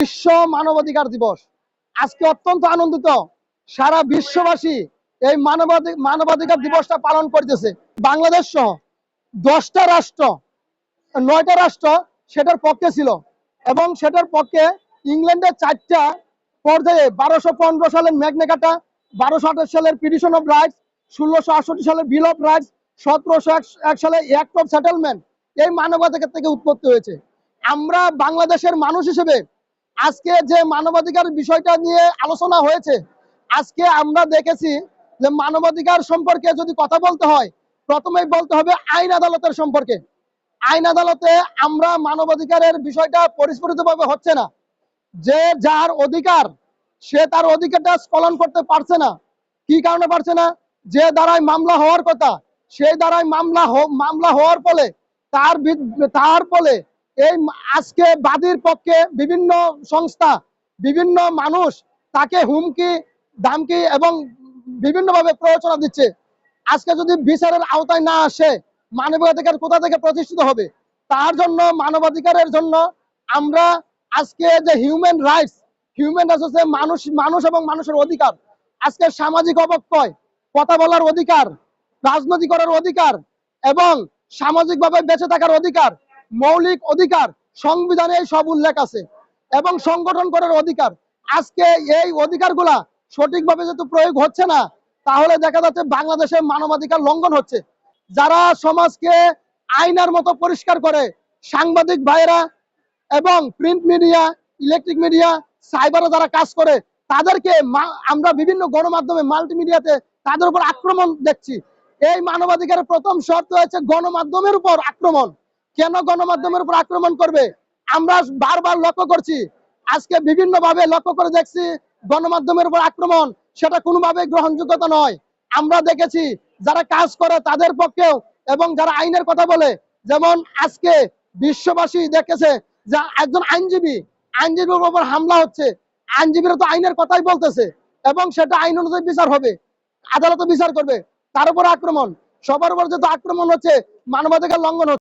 বিশ্ব মানবাধিকার দিবস। আজকে অত্যন্ত আনন্দিত। সারা বিশ্ববাসী এই মানবাধিক মানবাধিকার দিবসটা পালন করতেছে। বাংলাদেশ সহ দশটা রাষ্ট্র, নয়টা রাষ্ট্র সেটার পক্ষে ছিল এবং সেটার পক্ষে ইংল্যান্ডের চারটা পর্যায়ে বারোশো পনেরো সালের ম্যাগনেকাটা, বারোশো আঠাশ সালের পিটিশন অফ রাইটস, ষোলোশো আটষট্টি সালের বিল অফ রাইটস, সতেরোশো এক সালে অ্যাক্ট অফ সেটেলমেন্ট এই মানবাধিকার থেকে উৎপত্তি হয়েছে। আমরা বাংলাদেশের মানুষ হিসেবে আজকে যে মানবাধিকার বিষয়টা নিয়ে আলোচনা হয়েছে, আজকে আমরা দেখেছি যে মানবাধিকার সম্পর্কে যদি কথা বলতে হয়, প্রথমেই বলতে হবে আইন আদালতের সম্পর্কে। আইন আদালতে আমরা মানবাধিকারের বিষয়টা পরিস্ফুটিতভাবে হচ্ছে না। যে যার অধিকার, সে তার অধিকারটা স্খলন করতে পারছে না। কি কারণে পারছে না? যে দ্বারাই মামলা হওয়ার কথা, সেই দ্বারাই মামলা মামলা হওয়ার ফলে, তার তার ফলে এই আজকে বাদীর পক্ষে বিভিন্ন সংস্থা, বিভিন্ন মানুষ তাকে হুমকি, দামকি এবং বিভিন্নভাবে প্ররোচনা দিচ্ছে। আজকে যদি বিচারের আওতায় না আসে, মানবাধিকার কোথা থেকে প্রতিষ্ঠিত হবে? তার জন্য, মানবাধিকারের জন্য আমরা আজকে যে হিউম্যান রাইটস হিউম্যান রাইটস হচ্ছে মানুষ মানুষ এবং মানুষের অধিকার। আজকে সামাজিক অবক্ষয়, কথা বলার অধিকার, রাজনীতি করার অধিকার এবং সামাজিকভাবে বেঁচে থাকার অধিকার মৌলিক অধিকার সংবিধানে সব উল্লেখ আছে এবং সংগঠন করার অধিকার। আজকে এই অধিকারগুলা সঠিকভাবে যেহেতু প্রয়োগ হচ্ছে না, তাহলে দেখা যাচ্ছে বাংলাদেশে মানবাধিকার লঙ্ঘন হচ্ছে। যারা সমাজকে আয়নার মতো পরিষ্কার করে, সাংবাদিক ভাইরা এবং প্রিন্ট মিডিয়া ইলেকট্রিক মিডিয়া সাইবারে যারা কাজ করে, তাদেরকে আমরা বিভিন্ন গণমাধ্যমে মাল্টিমিডিয়াতে তাদের উপর আক্রমণ দেখছি। এই মানবাধিকারের প্রথম শর্ত হচ্ছে গণমাধ্যমের উপর আক্রমণ। কেন গণমাধ্যমের উপর আক্রমণ করবে? আমরা বারবার লক্ষ্য করছি, আজকে বিভিন্ন ভাবে লক্ষ্য করে দেখছি গণমাধ্যমের উপর আক্রমণ, সেটা কোনোভাবে গ্রহণযোগ্যতা নয়। আমরা দেখেছি যারা কাজ করে তাদের পক্ষেও এবং যারা আইনের কথা বলে, যেমন আজকে বিশ্ববাসী দেখেছে যে একজন আইনজীবী, আইনজীবীর উপর হামলা হচ্ছে। আইনজীবীরা তো আইনের কথাই বলতেছে এবং সেটা আইন অনুযায়ী বিচার হবে, আদালতে বিচার করবে, তার উপর আক্রমণ। সবার উপর যেহেতু আক্রমণ হচ্ছে, মানবাধিকার লঙ্ঘন হচ্ছে।